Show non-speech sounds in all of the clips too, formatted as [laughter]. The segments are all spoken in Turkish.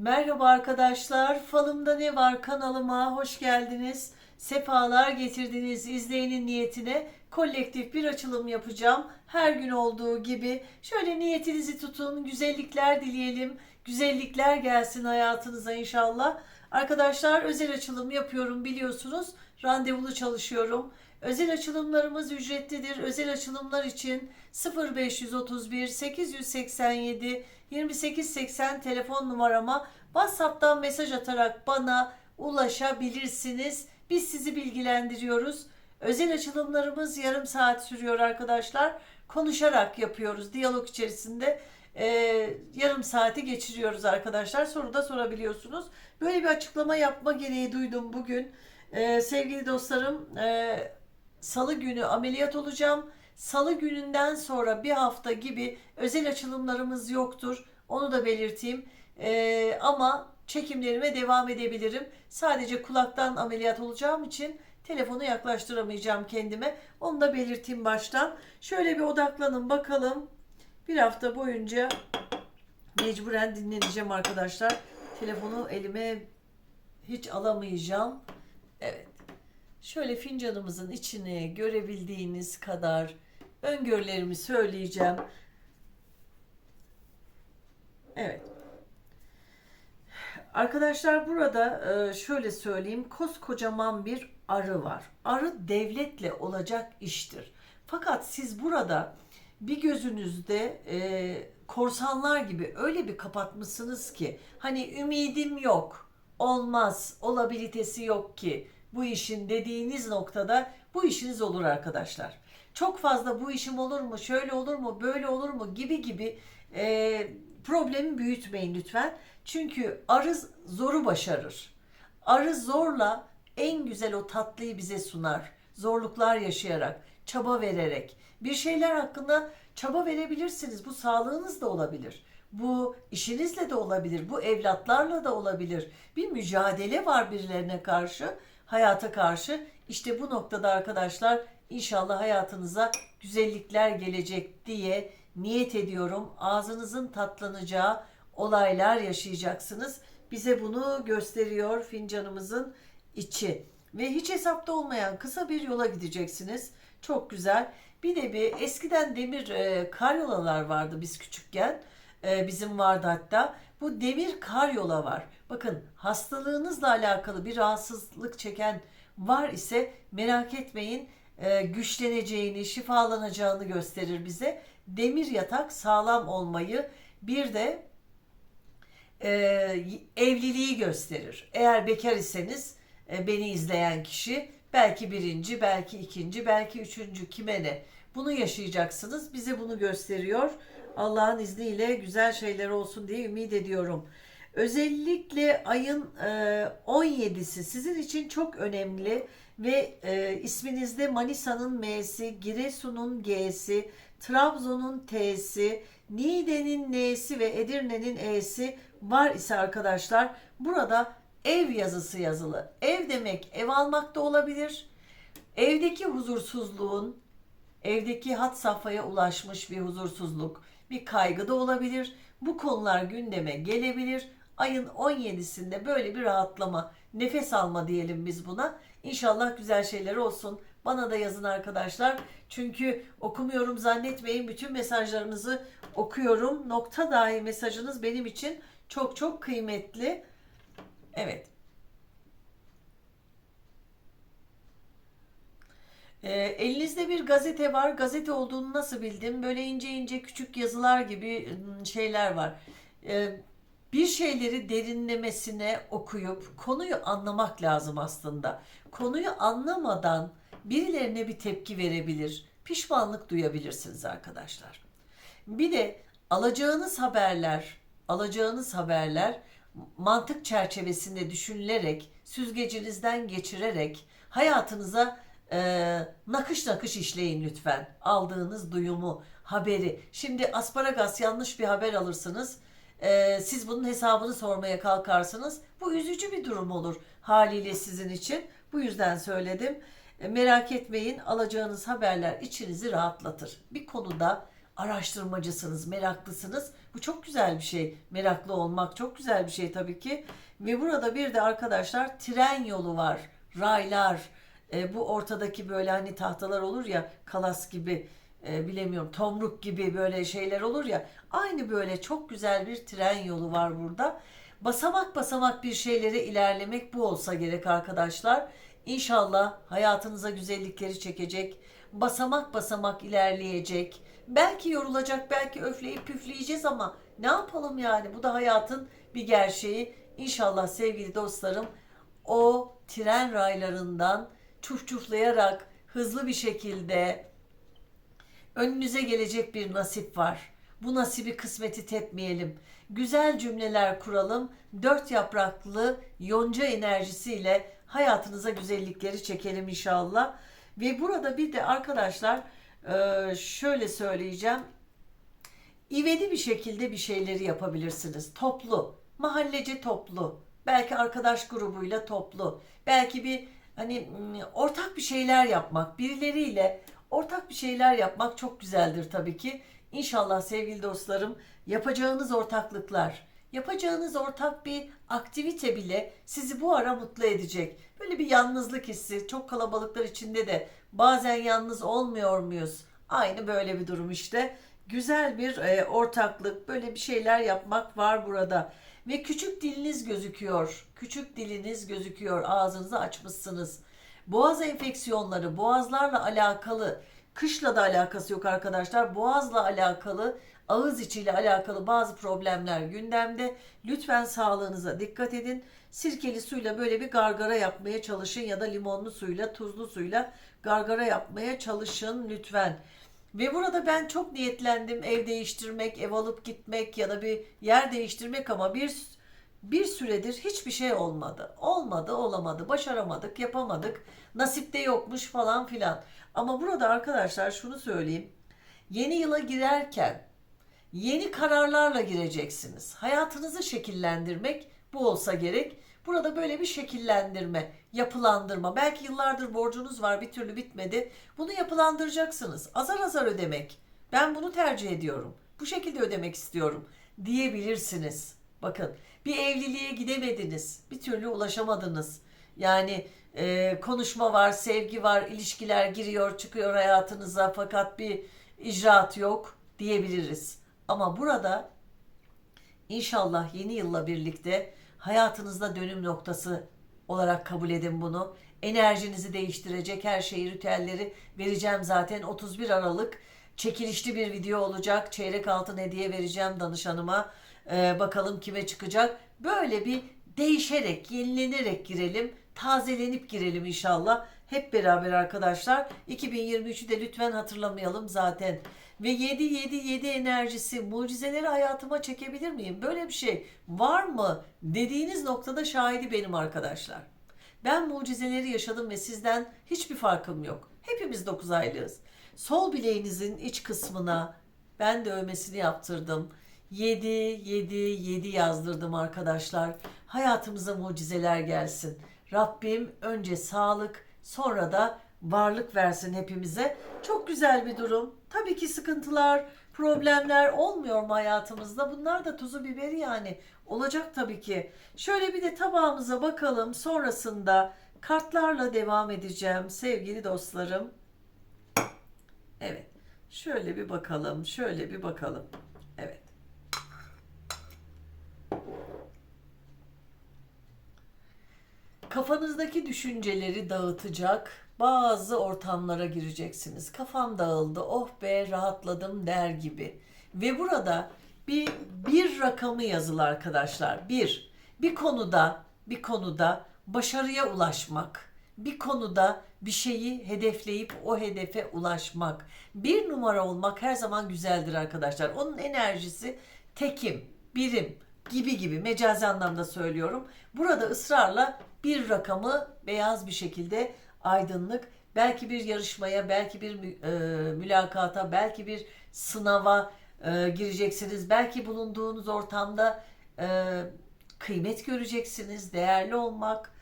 Merhaba arkadaşlar. Falımda ne var kanalıma hoş geldiniz. Sefalar getirdiniz izleyenin niyetine kolektif bir açılım yapacağım. Her gün olduğu gibi şöyle niyetinizi tutun, güzellikler dileyelim. Güzellikler gelsin hayatınıza inşallah. Arkadaşlar özel açılım yapıyorum biliyorsunuz. Randevulu çalışıyorum. Özel açılımlarımız ücretlidir. Özel açılımlar için 0531 887 2880 telefon numarama WhatsApp'tan mesaj atarak bana ulaşabilirsiniz. Biz sizi bilgilendiriyoruz. Özel açılımlarımız yarım saat sürüyor arkadaşlar. Konuşarak yapıyoruz. Diyalog içerisinde e, yarım saati geçiriyoruz arkadaşlar. Soru da sorabiliyorsunuz. Böyle bir açıklama yapma gereği duydum bugün. E, sevgili dostlarım e, salı günü ameliyat olacağım. Salı gününden sonra bir hafta gibi özel açılımlarımız yoktur. Onu da belirteyim. Ee, ama çekimlerime devam edebilirim. Sadece kulaktan ameliyat olacağım için telefonu yaklaştıramayacağım kendime. Onu da belirteyim baştan. Şöyle bir odaklanın bakalım. Bir hafta boyunca mecburen dinleneceğim arkadaşlar. Telefonu elime hiç alamayacağım. Evet. Şöyle fincanımızın içine görebildiğiniz kadar öngörülerimi söyleyeceğim. Evet. Arkadaşlar burada e, şöyle söyleyeyim. Koskocaman bir arı var. Arı devletle olacak iştir. Fakat siz burada bir gözünüzde e, korsanlar gibi öyle bir kapatmışsınız ki hani ümidim yok, olmaz, olabilitesi yok ki bu işin dediğiniz noktada bu işiniz olur arkadaşlar. Çok fazla bu işim olur mu, şöyle olur mu, böyle olur mu gibi gibi e, problemi büyütmeyin lütfen. Çünkü arı zoru başarır. Arı zorla en güzel o tatlıyı bize sunar. Zorluklar yaşayarak, çaba vererek. Bir şeyler hakkında çaba verebilirsiniz. Bu sağlığınız da olabilir. Bu işinizle de olabilir. Bu evlatlarla da olabilir. Bir mücadele var birilerine karşı, hayata karşı. İşte bu noktada arkadaşlar inşallah hayatınıza güzellikler gelecek diye niyet ediyorum. Ağzınızın tatlanacağı olaylar yaşayacaksınız. Bize bunu gösteriyor fincanımızın içi. Ve hiç hesapta olmayan kısa bir yola gideceksiniz. Çok güzel. Bir de bir eskiden demir e, karyolalar vardı biz küçükken. E, bizim vardı hatta. Bu demir karyola var. Bakın hastalığınızla alakalı bir rahatsızlık çeken var ise merak etmeyin e, güçleneceğini, şifalanacağını gösterir bize. Demir yatak sağlam olmayı bir de e, evliliği gösterir. Eğer bekar iseniz e, beni izleyen kişi belki birinci, belki ikinci, belki üçüncü kime ne bunu yaşayacaksınız. Bize bunu gösteriyor. Allah'ın izniyle güzel şeyler olsun diye ümit ediyorum. Özellikle ayın e, 17'si sizin için çok önemli ve e, isminizde Manisa'nın M'si, Giresun'un G'si, Trabzon'un T'si, Niğde'nin N'si ve Edirne'nin E'si var ise arkadaşlar burada ev yazısı yazılı. Ev demek ev almak da olabilir. Evdeki huzursuzluğun, evdeki hat safhaya ulaşmış bir huzursuzluk, bir kaygı da olabilir. Bu konular gündeme gelebilir. Ayın 17'sinde böyle bir rahatlama, nefes alma diyelim biz buna. İnşallah güzel şeyler olsun. Bana da yazın arkadaşlar. Çünkü okumuyorum zannetmeyin. Bütün mesajlarınızı okuyorum. Nokta dahi mesajınız benim için çok çok kıymetli. Evet. E, elinizde bir gazete var. Gazete olduğunu nasıl bildim? Böyle ince ince küçük yazılar gibi ım, şeyler var. E, bir şeyleri derinlemesine okuyup konuyu anlamak lazım aslında. Konuyu anlamadan birilerine bir tepki verebilir, pişmanlık duyabilirsiniz arkadaşlar. Bir de alacağınız haberler, alacağınız haberler mantık çerçevesinde düşünülerek, süzgecinizden geçirerek hayatınıza e, nakış nakış işleyin lütfen. Aldığınız duyumu, haberi. Şimdi asparagas yanlış bir haber alırsınız. E, siz bunun hesabını sormaya kalkarsınız. Bu üzücü bir durum olur haliyle sizin için. Bu yüzden söyledim. E, merak etmeyin alacağınız haberler içinizi rahatlatır. Bir konuda araştırmacısınız, meraklısınız. Bu çok güzel bir şey. Meraklı olmak çok güzel bir şey tabii ki. Ve burada bir de arkadaşlar tren yolu var. Raylar. E, bu ortadaki böyle hani tahtalar olur ya kalas gibi e, bilemiyorum tomruk gibi böyle şeyler olur ya. Aynı böyle çok güzel bir tren yolu var burada. Basamak basamak bir şeylere ilerlemek bu olsa gerek arkadaşlar. İnşallah hayatınıza güzellikleri çekecek. Basamak basamak ilerleyecek. Belki yorulacak, belki öfleyip püfleyeceğiz ama ne yapalım yani? Bu da hayatın bir gerçeği. İnşallah sevgili dostlarım o tren raylarından çufçuflayarak hızlı bir şekilde önünüze gelecek bir nasip var. Bu nasibi kısmeti tepmeyelim. Güzel cümleler kuralım. Dört yapraklı yonca enerjisiyle hayatınıza güzellikleri çekelim inşallah. Ve burada bir de arkadaşlar e, şöyle söyleyeceğim. İvedi bir şekilde bir şeyleri yapabilirsiniz. Toplu, mahallece toplu, belki arkadaş grubuyla toplu, belki bir hani ortak bir şeyler yapmak, birileriyle ortak bir şeyler yapmak çok güzeldir tabii ki. İnşallah sevgili dostlarım yapacağınız ortaklıklar, yapacağınız ortak bir aktivite bile sizi bu ara mutlu edecek. Böyle bir yalnızlık hissi, çok kalabalıklar içinde de bazen yalnız olmuyor muyuz? Aynı böyle bir durum işte. Güzel bir e, ortaklık, böyle bir şeyler yapmak var burada. Ve küçük diliniz gözüküyor. Küçük diliniz gözüküyor. Ağzınızı açmışsınız. Boğaz enfeksiyonları, boğazlarla alakalı, kışla da alakası yok arkadaşlar. Boğazla alakalı, ağız içiyle alakalı bazı problemler gündemde. Lütfen sağlığınıza dikkat edin. Sirkeli suyla böyle bir gargara yapmaya çalışın ya da limonlu suyla, tuzlu suyla gargara yapmaya çalışın lütfen. Ve burada ben çok niyetlendim ev değiştirmek, ev alıp gitmek ya da bir yer değiştirmek ama bir bir süredir hiçbir şey olmadı. Olmadı, olamadı, başaramadık, yapamadık. Nasipte yokmuş falan filan. Ama burada arkadaşlar şunu söyleyeyim. Yeni yıla girerken yeni kararlarla gireceksiniz. Hayatınızı şekillendirmek bu olsa gerek. Burada böyle bir şekillendirme, yapılandırma. Belki yıllardır borcunuz var bir türlü bitmedi. Bunu yapılandıracaksınız. Azar azar ödemek. Ben bunu tercih ediyorum. Bu şekilde ödemek istiyorum diyebilirsiniz. Bakın bir evliliğe gidemediniz. Bir türlü ulaşamadınız. Yani e, konuşma var, sevgi var, ilişkiler giriyor çıkıyor hayatınıza fakat bir icraat yok diyebiliriz. Ama burada inşallah yeni yılla birlikte hayatınızda dönüm noktası olarak kabul edin bunu. Enerjinizi değiştirecek her şeyi, ritüelleri vereceğim zaten 31 Aralık çekilişli bir video olacak. Çeyrek altın hediye vereceğim danışanıma. Ee, bakalım kime çıkacak. Böyle bir değişerek, yenilenerek girelim. Tazelenip girelim inşallah. Hep beraber arkadaşlar. 2023'ü de lütfen hatırlamayalım zaten. Ve 7 7 7 enerjisi mucizeleri hayatıma çekebilir miyim? Böyle bir şey var mı? Dediğiniz noktada şahidi benim arkadaşlar. Ben mucizeleri yaşadım ve sizden hiçbir farkım yok. Hepimiz 9 aylığız. Sol bileğinizin iç kısmına ben dövmesini yaptırdım. 7 7 7 yazdırdım arkadaşlar. Hayatımıza mucizeler gelsin. Rabbim önce sağlık, sonra da varlık versin hepimize. Çok güzel bir durum. Tabii ki sıkıntılar, problemler olmuyor mu hayatımızda? Bunlar da tuzu biberi yani. Olacak tabii ki. Şöyle bir de tabağımıza bakalım. Sonrasında kartlarla devam edeceğim sevgili dostlarım. Evet. Şöyle bir bakalım. Şöyle bir bakalım. Evet. Kafanızdaki düşünceleri dağıtacak bazı ortamlara gireceksiniz. Kafam dağıldı, oh be rahatladım der gibi. Ve burada bir bir rakamı yazılı arkadaşlar. Bir, bir konuda, bir konuda başarıya ulaşmak. Bir konuda bir şeyi hedefleyip o hedefe ulaşmak. Bir numara olmak her zaman güzeldir arkadaşlar. Onun enerjisi tekim, birim gibi gibi mecazi anlamda söylüyorum. Burada ısrarla bir rakamı beyaz bir şekilde aydınlık belki bir yarışmaya, belki bir e, mülakata, belki bir sınava e, gireceksiniz. Belki bulunduğunuz ortamda e, kıymet göreceksiniz, değerli olmak,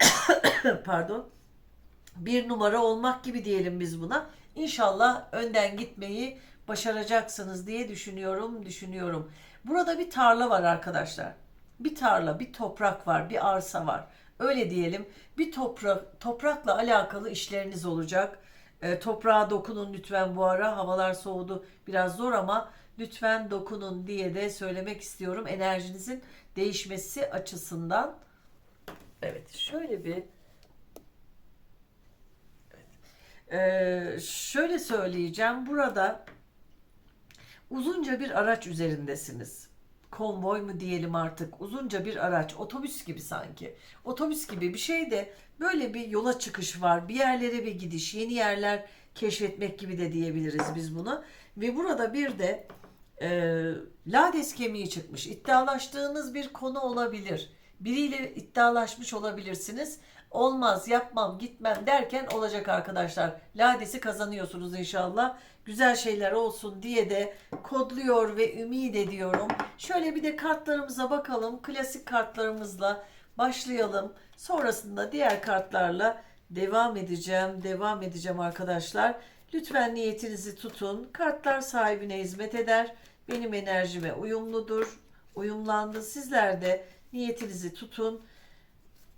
[coughs] pardon, bir numara olmak gibi diyelim biz buna. İnşallah önden gitmeyi başaracaksınız diye düşünüyorum, düşünüyorum. Burada bir tarla var arkadaşlar. Bir tarla, bir toprak var, bir arsa var. Öyle diyelim. Bir toprak toprakla alakalı işleriniz olacak. E, toprağa dokunun lütfen bu ara. Havalar soğudu. Biraz zor ama lütfen dokunun diye de söylemek istiyorum. Enerjinizin değişmesi açısından. Evet, şöyle bir Ee, şöyle söyleyeceğim. Burada uzunca bir araç üzerindesiniz. Konvoy mu diyelim artık. Uzunca bir araç. Otobüs gibi sanki. Otobüs gibi bir şey de böyle bir yola çıkış var. Bir yerlere bir gidiş. Yeni yerler keşfetmek gibi de diyebiliriz biz buna. Ve burada bir de e, lades kemiği çıkmış. İddialaştığınız bir konu olabilir. Biriyle iddialaşmış olabilirsiniz. Olmaz, yapmam, gitmem derken olacak arkadaşlar. Ladesi kazanıyorsunuz inşallah. Güzel şeyler olsun diye de kodluyor ve ümit ediyorum. Şöyle bir de kartlarımıza bakalım. Klasik kartlarımızla başlayalım. Sonrasında diğer kartlarla devam edeceğim. Devam edeceğim arkadaşlar. Lütfen niyetinizi tutun. Kartlar sahibine hizmet eder. Benim enerjime uyumludur. Uyumlandı. Sizler de niyetinizi tutun.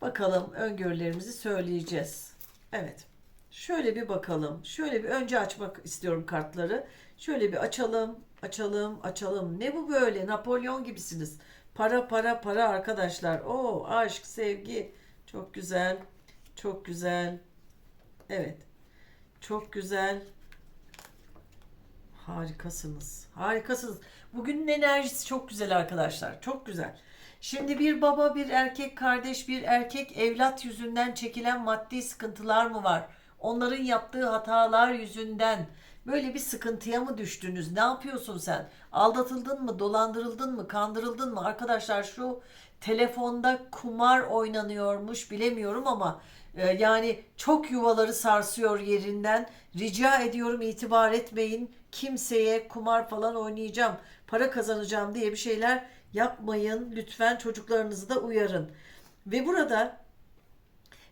Bakalım öngörülerimizi söyleyeceğiz. Evet. Şöyle bir bakalım. Şöyle bir önce açmak istiyorum kartları. Şöyle bir açalım, açalım, açalım. Ne bu böyle? Napolyon gibisiniz. Para, para, para arkadaşlar. O aşk, sevgi. Çok güzel. Çok güzel. Evet. Çok güzel. Harikasınız. Harikasınız. Bugünün enerjisi çok güzel arkadaşlar. Çok güzel. Şimdi bir baba, bir erkek kardeş, bir erkek evlat yüzünden çekilen maddi sıkıntılar mı var? Onların yaptığı hatalar yüzünden böyle bir sıkıntıya mı düştünüz? Ne yapıyorsun sen? Aldatıldın mı? Dolandırıldın mı? Kandırıldın mı? Arkadaşlar şu telefonda kumar oynanıyormuş bilemiyorum ama e, yani çok yuvaları sarsıyor yerinden. Rica ediyorum itibar etmeyin. Kimseye kumar falan oynayacağım, para kazanacağım diye bir şeyler yapmayın. Lütfen çocuklarınızı da uyarın. Ve burada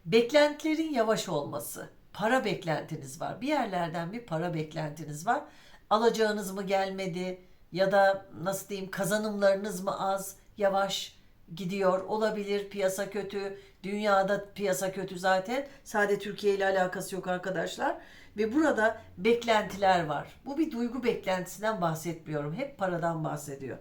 beklentilerin yavaş olması. Para beklentiniz var. Bir yerlerden bir para beklentiniz var. Alacağınız mı gelmedi ya da nasıl diyeyim kazanımlarınız mı az, yavaş gidiyor olabilir. Piyasa kötü. Dünyada piyasa kötü zaten. Sadece Türkiye ile alakası yok arkadaşlar. Ve burada beklentiler var. Bu bir duygu beklentisinden bahsetmiyorum. Hep paradan bahsediyor.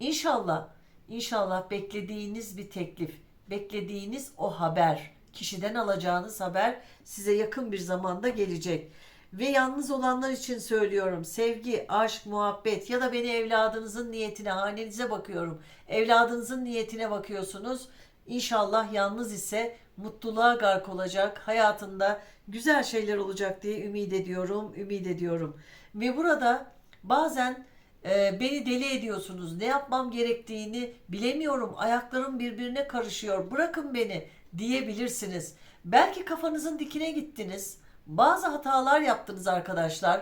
İnşallah, inşallah beklediğiniz bir teklif, beklediğiniz o haber, kişiden alacağınız haber size yakın bir zamanda gelecek. Ve yalnız olanlar için söylüyorum. Sevgi, aşk, muhabbet ya da beni evladınızın niyetine, hanenize bakıyorum. Evladınızın niyetine bakıyorsunuz. İnşallah yalnız ise mutluluğa gark olacak. Hayatında güzel şeyler olacak diye ümit ediyorum, ümit ediyorum. Ve burada bazen e, beni deli ediyorsunuz. Ne yapmam gerektiğini bilemiyorum. Ayaklarım birbirine karışıyor. Bırakın beni diyebilirsiniz. Belki kafanızın dikine gittiniz. Bazı hatalar yaptınız arkadaşlar.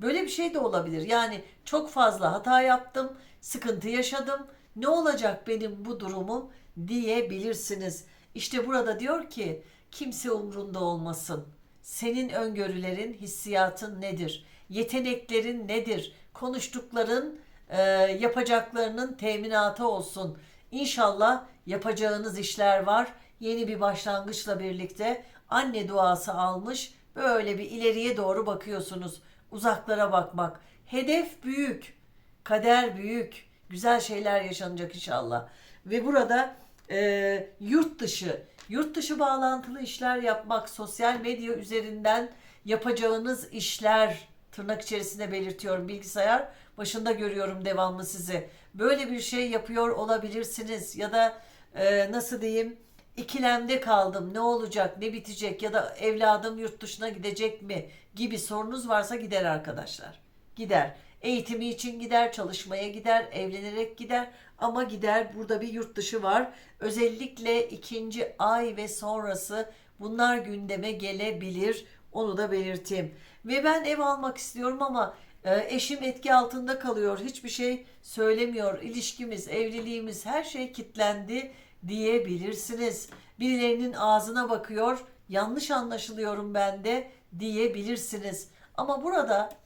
Böyle bir şey de olabilir. Yani çok fazla hata yaptım, sıkıntı yaşadım. Ne olacak benim bu durumum diyebilirsiniz. İşte burada diyor ki kimse umrunda olmasın. Senin öngörülerin, hissiyatın nedir? Yeteneklerin nedir? Konuştukların, e, yapacaklarının teminatı olsun. İnşallah yapacağınız işler var. Yeni bir başlangıçla birlikte anne duası almış. Böyle bir ileriye doğru bakıyorsunuz. Uzaklara bakmak. Hedef büyük. Kader büyük. Güzel şeyler yaşanacak inşallah. Ve burada e, yurt dışı, yurt dışı bağlantılı işler yapmak, sosyal medya üzerinden yapacağınız işler tırnak içerisinde belirtiyorum bilgisayar başında görüyorum devamlı sizi. Böyle bir şey yapıyor olabilirsiniz ya da e, nasıl diyeyim ikilemde kaldım ne olacak ne bitecek ya da evladım yurt dışına gidecek mi gibi sorunuz varsa gider arkadaşlar. Gider. Eğitimi için gider, çalışmaya gider, evlenerek gider ama gider. Burada bir yurt dışı var. Özellikle ikinci ay ve sonrası bunlar gündeme gelebilir. Onu da belirteyim. Ve ben ev almak istiyorum ama e, eşim etki altında kalıyor. Hiçbir şey söylemiyor. İlişkimiz, evliliğimiz her şey kilitlendi diyebilirsiniz. Birilerinin ağzına bakıyor. Yanlış anlaşılıyorum ben de diyebilirsiniz. Ama burada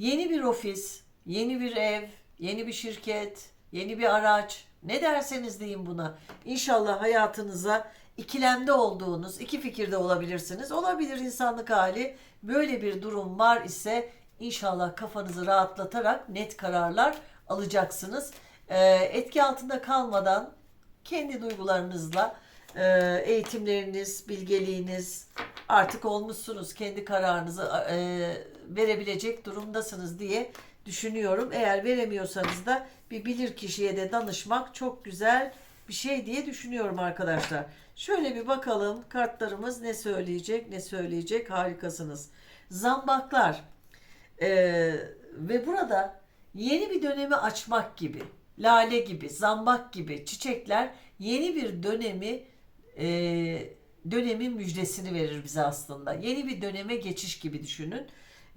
Yeni bir ofis, yeni bir ev, yeni bir şirket, yeni bir araç. Ne derseniz deyin buna. İnşallah hayatınıza ikilemde olduğunuz, iki fikirde olabilirsiniz. Olabilir insanlık hali. Böyle bir durum var ise inşallah kafanızı rahatlatarak net kararlar alacaksınız. Ee, etki altında kalmadan kendi duygularınızla e, eğitimleriniz, bilgeliğiniz artık olmuşsunuz. Kendi kararınızı e, verebilecek durumdasınız diye düşünüyorum. Eğer veremiyorsanız da bir bilir kişiye de danışmak çok güzel bir şey diye düşünüyorum arkadaşlar. Şöyle bir bakalım kartlarımız ne söyleyecek, ne söyleyecek. Harikasınız. Zambaklar. Ee, ve burada yeni bir dönemi açmak gibi, lale gibi, zambak gibi çiçekler yeni bir dönemi e, dönemin müjdesini verir bize aslında. Yeni bir döneme geçiş gibi düşünün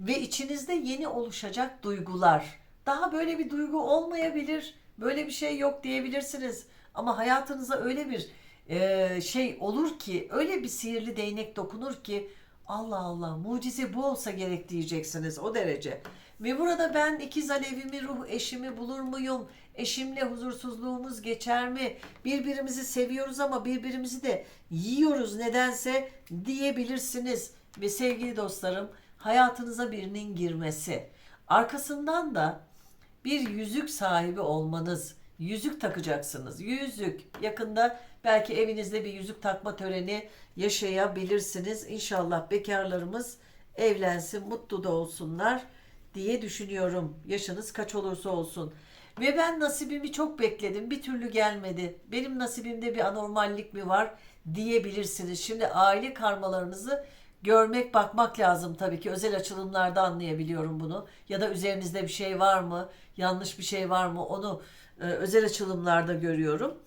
ve içinizde yeni oluşacak duygular. Daha böyle bir duygu olmayabilir, böyle bir şey yok diyebilirsiniz. Ama hayatınıza öyle bir e, şey olur ki, öyle bir sihirli değnek dokunur ki Allah Allah mucize bu olsa gerek diyeceksiniz o derece. Ve burada ben ikiz alevimi, ruh eşimi bulur muyum? Eşimle huzursuzluğumuz geçer mi? Birbirimizi seviyoruz ama birbirimizi de yiyoruz nedense diyebilirsiniz. Ve sevgili dostlarım hayatınıza birinin girmesi. Arkasından da bir yüzük sahibi olmanız. Yüzük takacaksınız. Yüzük. Yakında belki evinizde bir yüzük takma töreni yaşayabilirsiniz. İnşallah bekarlarımız evlensin, mutlu da olsunlar diye düşünüyorum. Yaşınız kaç olursa olsun. Ve ben nasibimi çok bekledim. Bir türlü gelmedi. Benim nasibimde bir anormallik mi var diyebilirsiniz. Şimdi aile karmalarınızı görmek, bakmak lazım tabii ki. Özel açılımlarda anlayabiliyorum bunu. Ya da üzerinizde bir şey var mı? Yanlış bir şey var mı? Onu e, özel açılımlarda görüyorum.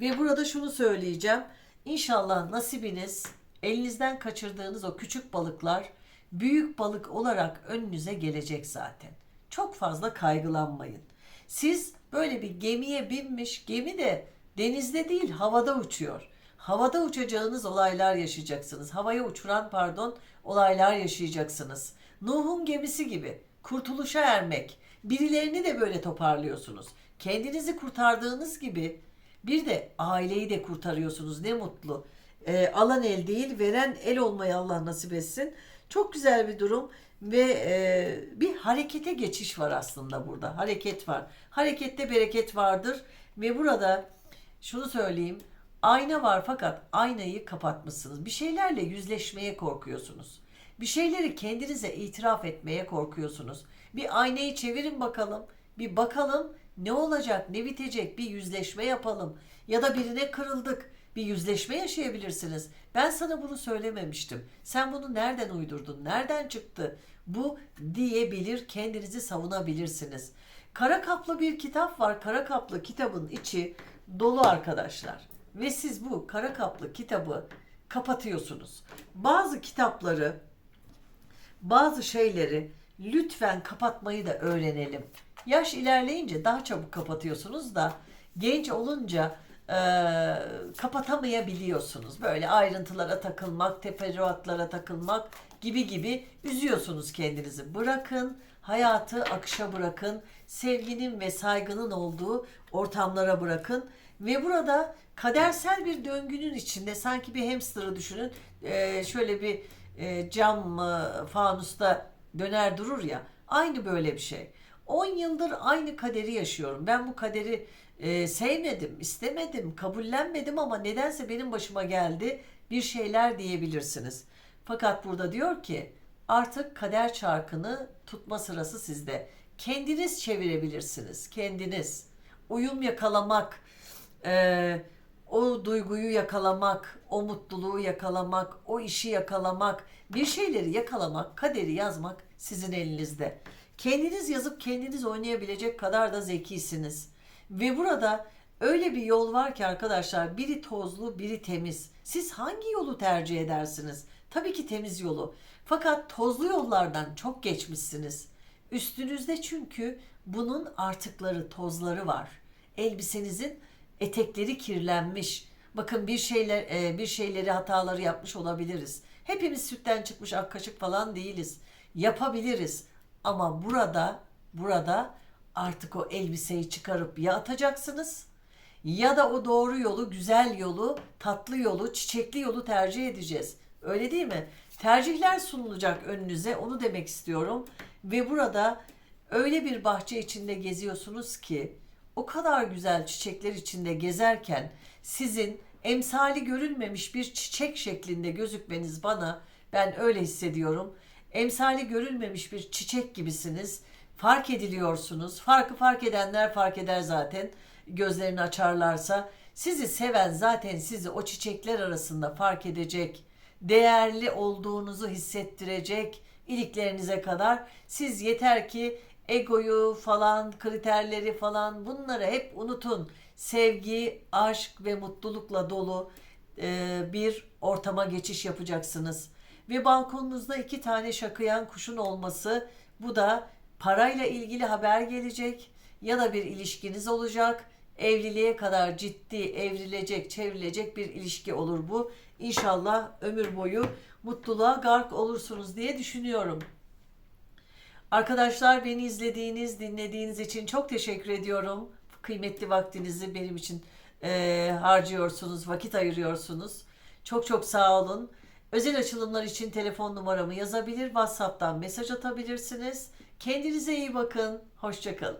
Ve burada şunu söyleyeceğim. İnşallah nasibiniz elinizden kaçırdığınız o küçük balıklar büyük balık olarak önünüze gelecek zaten. Çok fazla kaygılanmayın. Siz böyle bir gemiye binmiş, gemi de denizde değil havada uçuyor. Havada uçacağınız olaylar yaşayacaksınız. Havaya uçuran pardon olaylar yaşayacaksınız. Nuh'un gemisi gibi kurtuluşa ermek. Birilerini de böyle toparlıyorsunuz. Kendinizi kurtardığınız gibi bir de aileyi de kurtarıyorsunuz. Ne mutlu. Ee, alan el değil, veren el olmayı Allah nasip etsin. Çok güzel bir durum ve e, bir harekete geçiş var aslında burada. Hareket var. Harekette bereket vardır ve burada şunu söyleyeyim. Ayna var fakat aynayı kapatmışsınız. Bir şeylerle yüzleşmeye korkuyorsunuz. Bir şeyleri kendinize itiraf etmeye korkuyorsunuz. Bir aynayı çevirin bakalım. Bir bakalım ne olacak, ne bitecek bir yüzleşme yapalım. Ya da birine kırıldık bir yüzleşme yaşayabilirsiniz. Ben sana bunu söylememiştim. Sen bunu nereden uydurdun? Nereden çıktı? Bu diyebilir, kendinizi savunabilirsiniz. Kara kaplı bir kitap var. Kara kaplı kitabın içi dolu arkadaşlar. Ve siz bu kara kaplı kitabı kapatıyorsunuz. Bazı kitapları, bazı şeyleri lütfen kapatmayı da öğrenelim. Yaş ilerleyince daha çabuk kapatıyorsunuz da genç olunca e, kapatamayabiliyorsunuz. Böyle ayrıntılara takılmak, teferruatlara takılmak gibi gibi üzüyorsunuz kendinizi. Bırakın, hayatı akışa bırakın, sevginin ve saygının olduğu ortamlara bırakın ve burada kadersel bir döngünün içinde sanki bir hamster'ı düşünün. E, şöyle bir e, cam e, fanusta döner durur ya. Aynı böyle bir şey. 10 yıldır aynı kaderi yaşıyorum. Ben bu kaderi e, sevmedim, istemedim, kabullenmedim ama nedense benim başıma geldi bir şeyler diyebilirsiniz. Fakat burada diyor ki artık kader çarkını tutma sırası sizde. Kendiniz çevirebilirsiniz. Kendiniz. Uyum yakalamak, e, o duyguyu yakalamak, o mutluluğu yakalamak, o işi yakalamak, bir şeyleri yakalamak, kaderi yazmak sizin elinizde. Kendiniz yazıp kendiniz oynayabilecek kadar da zekisiniz. Ve burada öyle bir yol var ki arkadaşlar biri tozlu biri temiz. Siz hangi yolu tercih edersiniz? Tabii ki temiz yolu. Fakat tozlu yollardan çok geçmişsiniz. Üstünüzde çünkü bunun artıkları, tozları var. Elbisenizin etekleri kirlenmiş. Bakın bir şeyler e, bir şeyleri hataları yapmış olabiliriz. Hepimiz sütten çıkmış ak kaşık falan değiliz. Yapabiliriz. Ama burada burada artık o elbiseyi çıkarıp ya atacaksınız ya da o doğru yolu, güzel yolu, tatlı yolu, çiçekli yolu tercih edeceğiz. Öyle değil mi? Tercihler sunulacak önünüze. Onu demek istiyorum. Ve burada öyle bir bahçe içinde geziyorsunuz ki o kadar güzel çiçekler içinde gezerken sizin emsali görülmemiş bir çiçek şeklinde gözükmeniz bana ben öyle hissediyorum. Emsali görülmemiş bir çiçek gibisiniz. Fark ediliyorsunuz. Farkı fark edenler fark eder zaten. Gözlerini açarlarsa sizi seven zaten sizi o çiçekler arasında fark edecek. Değerli olduğunuzu hissettirecek iliklerinize kadar. Siz yeter ki egoyu falan, kriterleri falan bunları hep unutun. Sevgi, aşk ve mutlulukla dolu e, bir ortama geçiş yapacaksınız. Ve balkonunuzda iki tane şakıyan kuşun olması bu da parayla ilgili haber gelecek ya da bir ilişkiniz olacak. Evliliğe kadar ciddi, evrilecek, çevrilecek bir ilişki olur bu. İnşallah ömür boyu mutluluğa gark olursunuz diye düşünüyorum. Arkadaşlar beni izlediğiniz, dinlediğiniz için çok teşekkür ediyorum. Kıymetli vaktinizi benim için eee, harcıyorsunuz, vakit ayırıyorsunuz. Çok çok sağ olun. Özel açılımlar için telefon numaramı yazabilir, WhatsApp'tan mesaj atabilirsiniz. Kendinize iyi bakın. Hoşçakalın.